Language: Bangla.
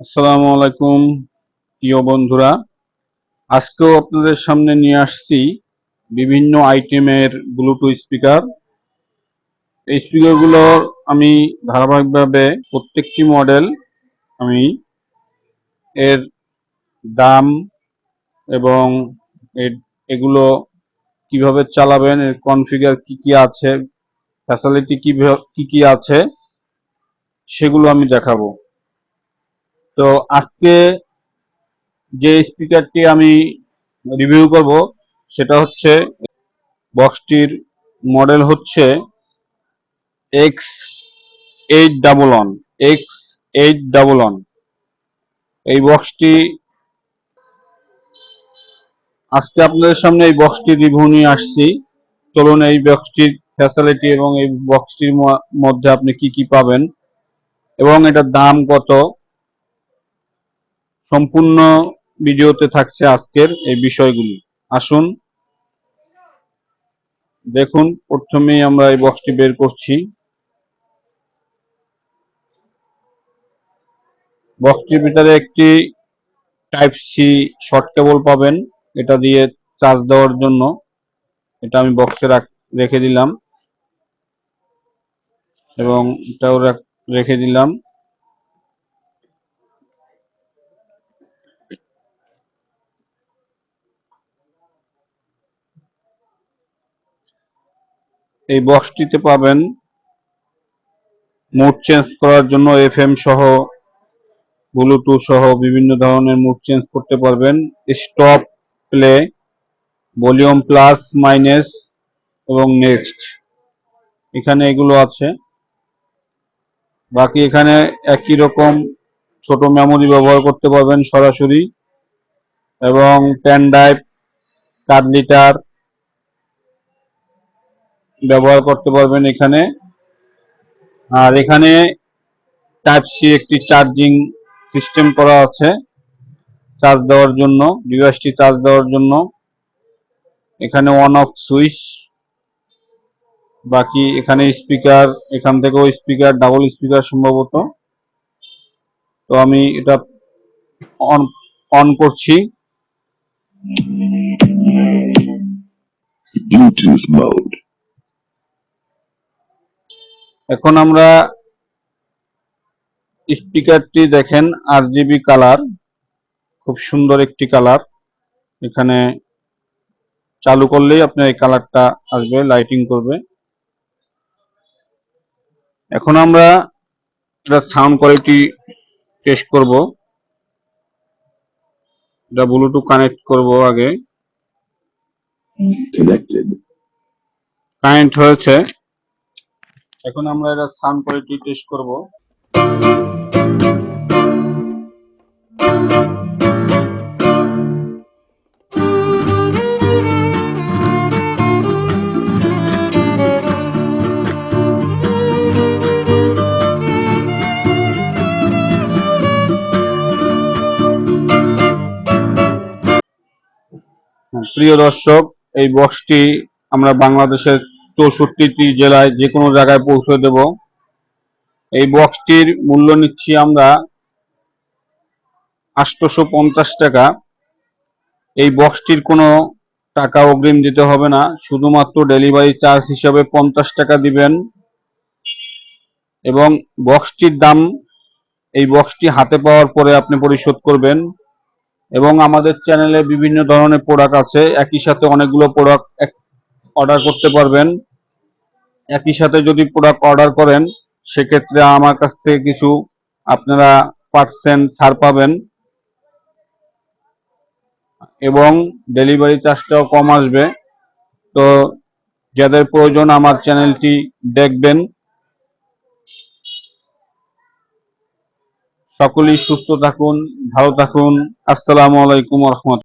আসসালামু আলাইকুম, প্রিয় বন্ধুরা। আজকেও আপনাদের সামনে নিয়ে আসছি বিভিন্ন আইটেমের ব্লুটুথ স্পিকার এই স্পিকারগুলোর আমি ধারাবাহিকভাবে প্রত্যেকটি মডেল আমি এর দাম এবং এগুলো কীভাবে চালাবেন, এর কনফিগার কি কি আছে ফ্যাসিলিটি কি কি আছে, সেগুলো আমি দেখাবো। তো আজকে যে স্পিকারটি আমি রিভিউ করব, সেটা হচ্ছে বক্সটির মডেল হচ্ছে X eight double one X eight double one এই বক্সটি আজকে আপনাদের সামনে এই বক্সটির রিভিউ নিয়ে আসছি। চলুন এই বক্সটির ফ্যাসিলিটি এবং এই বক্সটির মধ্যে আপনি কি কি পাবেন এবং এটার দাম কত? সম্পূর্ণ ভিডিওতে থাকছে আজকের এই বিষয়গুলি। আসুন, দেখুন, প্রথমেই আমরা এই বক্সটি বের করছি। বক্সটির ভিতরে একটি টাইপ সি শর্ট কেবল পাবেন। এটা দিয়ে চার্জ দেওয়ার জন্য। এটা আমি বক্সে রেখে দিলাম। এবং এটাও রেখে দিলাম। এই বক্সটিতে পাবেন মোড চেঞ্জ করার জন্য এফএম সহ ব্লুটুথ সহ বিভিন্ন ধরনের মুড চেঞ্জ করতে পারবেন। Stop play volume plus minus এবং নেক্সট এখানে এগুলো আছে। বাকি এখানে একই রকম ছোট মেমোরি ব্যবহার করতে পারবেন সরাসরি এবং পেন ড্রাইভ কার্ড লিটার ব্যবহার করতে পারবেন এখানে। আর এখানে টাইপ সি একটি চার্জিং সিস্টেম করা আছে চার্জ দেওয়ার জন্য ডিভাইসটি চার্জ দেওয়ার জন্য। এখানে অন অফ সুইচ বাকি এখানে স্পিকার এখান থেকেও স্পিকার ডাবল স্পিকার সম্ভবত। তো আমি এটা অন অন করছি। Bluetooth mode. এখন আমরা স্পিকারটি দেখেন আর জিবি কালার খুব সুন্দর একটি কালার এখানে চালু করলেই আপনার এই কালারটা আসবে লাইটিং করবে। এখন আমরা এটা সাউন্ড কোয়ালিটি টেস্ট করব। এটা ব্লুটুথ কানেক্ট করব আগে. কানেক্ট হয়েছে। এখন আমরা এটা সাউন্ড কোয়ালিটি টেস্ট করব। প্রিয় দর্শক এই বক্সটি আমরা বাংলাদেশের চৌষট্টিটি জেলায় যে কোনো জায়গায় পৌঁছে দেব। এই বক্সটির মূল্য নিচ্ছি আমরা আটশোশো টাকা। এই বক্সটির কোনো টাকা অগ্রিম দিতে হবে না, শুধুমাত্র ডেলিভারি চার্জ হিসাবে পঞ্চাশ টাকা দিবেন। এবং বক্সটির দাম, এই বক্সটি হাতে পাওয়ার পরে আপনি পরিশোধ করবেন। এবং আমাদের চ্যানেলে বিভিন্ন ধরনের প্রোডাক্ট আছে, একই সাথে অনেকগুলো প্রোডাক্ট অর্ডার করতে পারবেন। একই সাথে যদি প্রোডাক্ট অর্ডার করেন, সেক্ষেত্রে আমার কাছ থেকে কিছু আপনারা পার্সেন্ট ছাড় পাবেন। এবং ডেলিভারি চার্জটাও কম আসবে। তো যাদের প্রয়োজন আমার চ্যানেলটি দেখবেন। সকলেই সুস্থ থাকুন, ভালো থাকুন। আসসালামু আলাইকুম রহমত